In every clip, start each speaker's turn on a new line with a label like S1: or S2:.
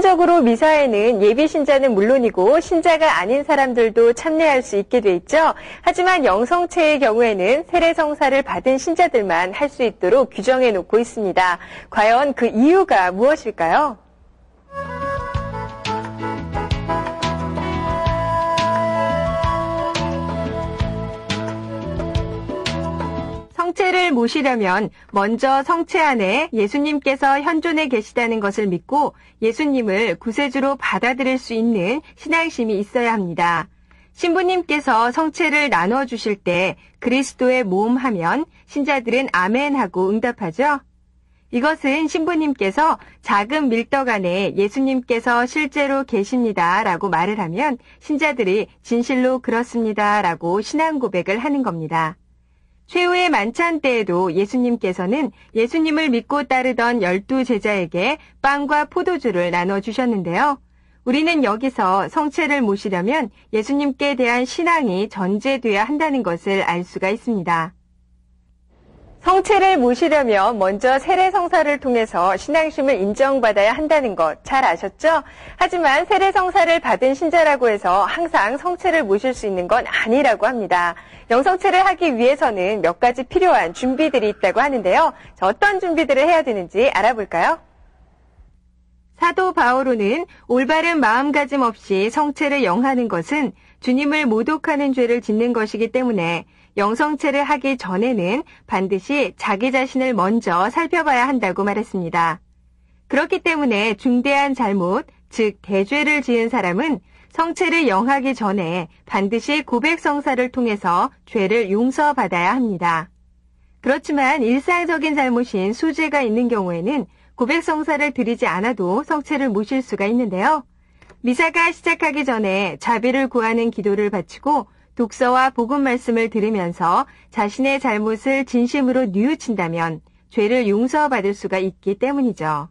S1: 그리고 미사에는 예비 신자는 물론이고 신자가 아닌 사람들도 참여할 수 있게 돼 있죠. 하지만 영성체의 경우에는 세례 성사를 받은 신자들만 할 수 있도록 규정해 놓고 있습니다. 과연 그 이유가 무엇일까요? 성체를 모시려면 먼저 성체 안에 예수님께서 현존해 계시다는 것을 믿고 예수님을 구세주로 받아들일 수 있는 신앙심이 있어야 합니다. 신부님께서 성체를 나눠 주실 때 그리스도의 몸 하면 신자들은 아멘 하고 응답하죠. 이것은 신부님께서 작은 밀떡 안에 예수님께서 실제로 계십니다 라고 말을 하면 신자들이 진실로 그렇습니다 라고 신앙 고백을 하는 겁니다. 최후의 만찬 때에도 예수님께서는 예수님을 믿고 따르던 열두 제자에게 빵과 포도주를 나눠주셨는데요. 우리는 여기서 성체를 모시려면 예수님께 대한 신앙이 전제돼야 한다는 것을 알 수가 있습니다. 성체를 모시려면 먼저 세례 성사를 통해서 신앙심을 인정받아야 한다는 것 잘 아셨죠? 하지만 세례 성사를 받은 신자라고 해서 항상 성체를 모실 수 있는 건 아니라고 합니다. 영성체를 하기 위해서는 몇 가지 필요한 준비들이 있다고 하는데요. 어떤 준비들을 해야 되는지 알아볼까요? 사도 바오로는 올바른 마음가짐 없이 성체를 영하는 것은 주님을 모독하는 죄를 짓는 것이기 때문에 영성체를 하기 전에는 반드시 자기 자신을 먼저 살펴봐야 한다고 말했습니다. 그렇기 때문에 중대한 잘못, 즉 대죄를 지은 사람은 성체를 영하기 전에 반드시 고백성사를 통해서 죄를 용서받아야 합니다. 그렇지만 일상적인 잘못인 수죄가 있는 경우에는 고백성사를 드리지 않아도 성체를 모실 수가 있는데요. 미사가 시작하기 전에 자비를 구하는 기도를 바치고 독서와 복음 말씀을 들으면서 자신의 잘못을 진심으로 뉘우친다면 죄를 용서받을 수가 있기 때문이죠.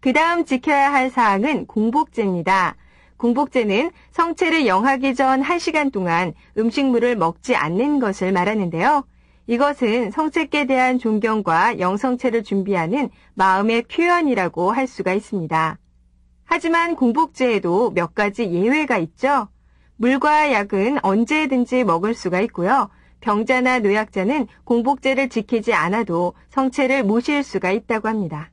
S1: 그 다음 지켜야 할 사항은 공복제입니다. 공복제는 성체를 영하기 전 1시간 동안 음식물을 먹지 않는 것을 말하는데요. 이것은 성체께 대한 존경과 영성체를 준비하는 마음의 표현이라고 할 수가 있습니다. 하지만 공복제에도 몇 가지 예외가 있죠. 물과 약은 언제든지 먹을 수가 있고요. 병자나 노약자는 공복제를 지키지 않아도 성체를 모실 수가 있다고 합니다.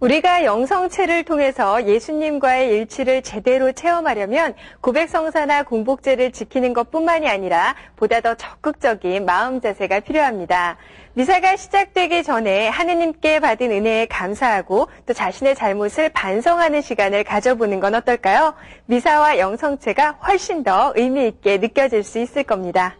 S1: 우리가 영성체를 통해서 예수님과의 일치를 제대로 체험하려면 고백성사나 공복제를 지키는 것 뿐만이 아니라 보다 더 적극적인 마음 자세가 필요합니다. 미사가 시작되기 전에 하느님께 받은 은혜에 감사하고 또 자신의 잘못을 반성하는 시간을 가져보는 건 어떨까요? 미사와 영성체가 훨씬 더 의미 있게 느껴질 수 있을 겁니다.